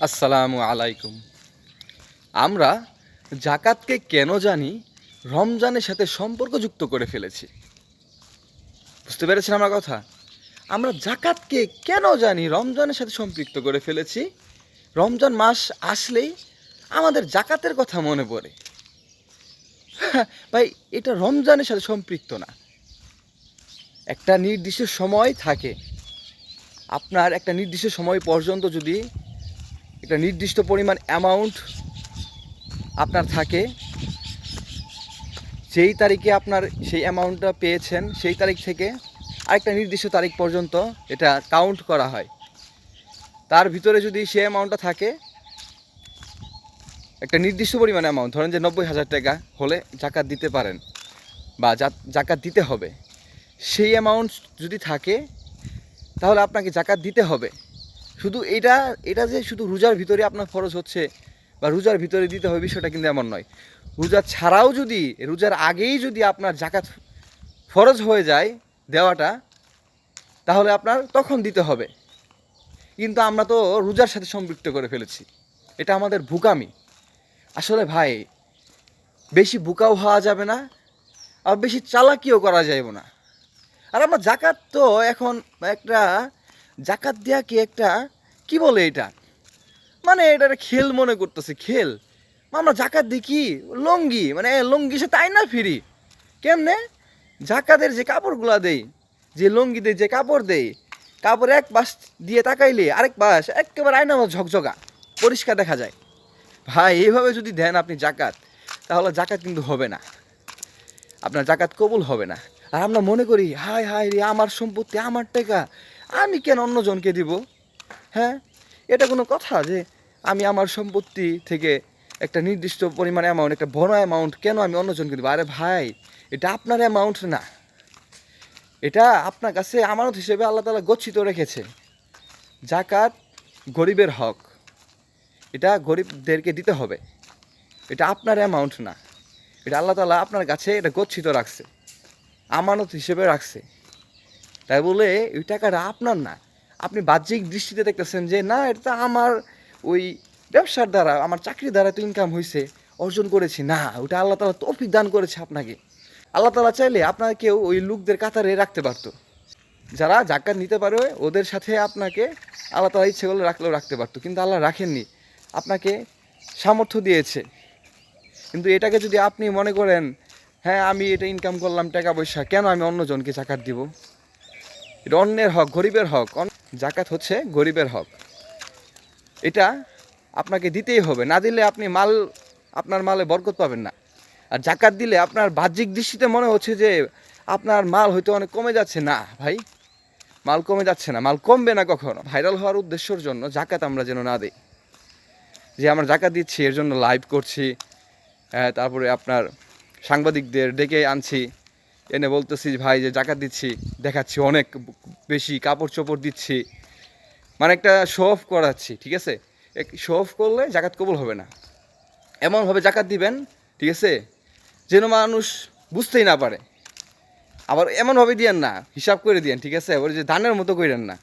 আসসালামু আলাইকুম। আমরা জাকাতকে কেন জানি রমজানের সাথে সম্পর্কযুক্ত করে ফেলেছি। বুঝতে পেরেছেন আমার কথা? আমরা জাকাতকে কেন জানি রমজানের সাথে সম্পৃক্ত করে ফেলেছি? রমজান মাস আসলেই আমাদের জাকাতের কথা মনে পড়ে। ভাই, এটা রমজানের সাথে সম্পৃক্ত না। একটা নির্দিষ্ট সময় থাকে। আপনার একটা নির্দিষ্ট সময় পর্যন্ত যদি একটা নির্দিষ্ট পরিমাণ অ্যামাউন্ট আপনার থাকে। যেই তারিখে আপনার সেই অ্যামাউন্টটা পেয়েছেন, সেই তারিখ থেকে আরেকটা নির্দিষ্ট তারিখ পর্যন্ত এটা কাউন্ট করা হয়। তার ভিতরে যদি সেই অ্যামাউন্টটা থাকে, একটা নির্দিষ্ট পরিমাণ অ্যামাউন্ট ধরেন যে নব্বই হাজার টাকা হলে জাকাত দিতে পারেন বা জাকাত দিতে হবে। সেই অ্যামাউন্ট যদি থাকে, তাহলে আপনাকে জাকাত দিতে হবে। শুধু এটা এটা যে শুধু রোজার ভিতরে আপনার খরচ হচ্ছে বা রোজার ভিতরে দিতে হবে বিষয়টা কিন্তু এমন নয়। রোজা ছাড়াও যদি, রোজার আগেই যদি আপনার জাকাত ফরজ হয়ে যায় দেওয়াটা, তাহলে আপনার তখন দিতে হবে। কিন্তু আমরা তো রোজার সাথে সম্পৃক্ত করে ফেলেছি। এটা আমাদের ভুকামি। আসলে ভাই, বেশি বুকাও হওয়া যাবে না, আর বেশি চালাকিও করা যাবে না। আর আমরা জাকাত তো এখন একটা জাকাত দেয়া কি একটা কি বলে এটা? মানে এটা খেল মনে করতেছে, খেল। আমরা জাকাত কি? লঙ্গি। মানে লঙ্গি সে তাই না ফিরি? কেমনে? জাকাতের যে কাপড়গুলা দেই, যে লঙ্গি দেই যে কাপড় দেই, কাপড় এক পাশ দিয়ে তাকাইলে আরেক পাশ একেবারে আয়না ঝকঝকা, পরিষ্কার দেখা যায়। ভাই, এইভাবে যদি দেন আপনি জাকাত, তাহলে জাকাত কিন্তু হবে না। আপনার জাকাত কবুল হবে না। আর আমরা মনে করি, হায় হায় রে, আমার সম্পত্তি, আমার টাকা, আমি কেন অন্যজনকে দিব? হ্যাঁ? এটা কোনো কথা যে আমি আমার সম্পত্তি থেকে একটা নির্দিষ্ট পরিমাণ অ্যামাউন্ট একটা বড় অ্যামাউন্ট কেন আমি অন্যজনকে দিব? আরে ভাই, এটা আপনার অ্যামাউন্ট না। এটা আপনার কাছে আমানত হিসেবে আল্লাহ তালা গচ্ছিত রেখেছে। জাকাত গরিবের হক। এটা গরিবদেরকে দিতে হবে। এটা আপনার অ্যামাউন্ট না। এটা আল্লাহ তালা আপনার কাছে এটা গচ্ছিত রাখছে। আমানত হিসেবে রাখছে। তাই বলে ওই টাকাটা আপনার না। আপনি বাহ্যিক দৃষ্টিতে দেখতেছেন যে, না, এটা তো আমার ওই ব্যবসার দ্বারা, আমার চাকরির দ্বারা তো ইনকাম হয়েছে অর্জন করেছি। না, ওটা আল্লাহ তালা তৌফিক দান করেছে আপনাকে। আল্লাহ তালা চাইলে আপনাকেও ওই লোকদের কাতারে রাখতে পারতো। যারা জাকাত নিতে পারে ওদের সাথে আপনাকে আল্লাহ তালা ইচ্ছে করলে রাখলেও রাখতে পারতো, কিন্তু আল্লাহ রাখেননি। আপনাকে সামর্থ্য দিয়েছে। কিন্তু এটাকে যদি আপনি মনে করেন হ্যাঁ আমি এটা ইনকাম করলাম টাকা পয়সা, কেন আমি অন্যজনকে জাকাত দিব? এটা অন্যের হক, গরিবের হক। জাকাত হচ্ছে গরিবের হক। এটা আপনাকে দিতেই হবে। না দিলে আপনি মাল, আপনার মালে বরকত পাবেন না। আর জাকাত দিলে আপনার বাহ্যিক দৃষ্টিতে মনে হচ্ছে যে আপনার মাল হয়তো অনেক কমে যাচ্ছে। না ভাই, মাল কমে যাচ্ছে না। মাল কমবে না কখনো। ভাইরাল হওয়ার উদ্দেশ্যর জন্য জাকাত আমরা যেন না দিই। যে আমরা জাকাত দিচ্ছি, এর জন্য লাইভ করছি তারপরে আপনার সাংবাদিকদের ডেকে আনছি। এনে বলতেছি ভাই, যে জাকাত দিচ্ছি, দেখাচ্ছি, অনেক বেশি কাপড় চোপড় দিচ্ছি। মানে একটা শো অফ করাচ্ছি, ঠিক আছে? শো অফ করলে জাকাত কবুল হবে না। এমনভাবে জাকাত দিবেন, ঠিক আছে? যেন মানুষ বুঝতেই না পারে। আবার এমনভাবে দিয়েন না, হিসাব করে দিয়েন, ঠিক আছে? ওই যে ধানের মতো করেন না।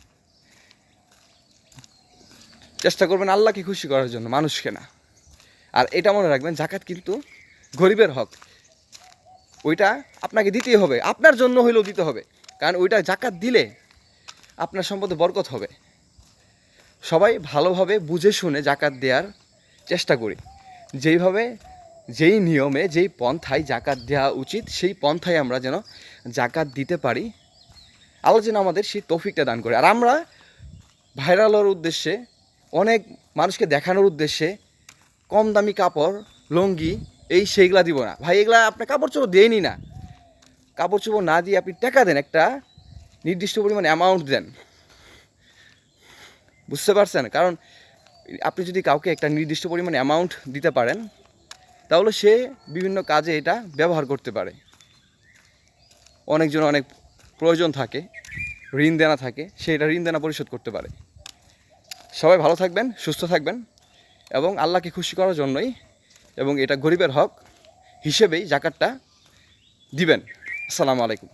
চেষ্টা করবেন আল্লাহকে খুশি করার জন্য, মানুষকে না। আর এটা মনে রাখবেন, জাকাত কিন্তু গরিবের হক। ওইটা আপনাকে দিতেই হবে। আপনার জন্য হইলেও দিতে হবে। কারণ ওইটা জাকাত দিলে আপনার সম্পদে বরকত হবে। সবাই ভালোভাবে বুঝে শুনে জাকাত দেওয়ার চেষ্টা করি। যেইভাবে যেই নিয়মে যেই পন্থায় জাকাত দেওয়া উচিত, সেই পন্থায় আমরা যেন জাকাত দিতে পারি। আল্লাহ যেন আমাদের সেই তৌফিকটা দান করে। আর আমরা ভাইরাল হওয়ার উদ্দেশ্যে, অনেক মানুষকে দেখানোর উদ্দেশ্যে কম দামি কাপড়, লুঙ্গি এই সেইগুলা দিব না। ভাই, এগুলা আপনার কাপড় চোপড় দেয়নি না। কাপড় চোপড় না দিয়ে আপনি টাকা দেন, একটা নির্দিষ্ট পরিমাণ অ্যামাউন্ট দেন। বুঝতে পারছেন? কারণ আপনি যদি কাউকে একটা নির্দিষ্ট পরিমাণ অ্যামাউন্ট দিতে পারেন, তাহলে সে বিভিন্ন কাজে এটা ব্যবহার করতে পারে। অনেকজন অনেক প্রয়োজন থাকে, ঋণ দেনা থাকে, সে এটা ঋণ দেনা পরিশোধ করতে পারে। সবাই ভালো থাকবেন, সুস্থ থাকবেন, এবং আল্লাহকে খুশি করার জন্যই এবং এটা গরিবের হক হিসেবেই জাকাতটা দিবেন। আসসালামু আলাইকুম।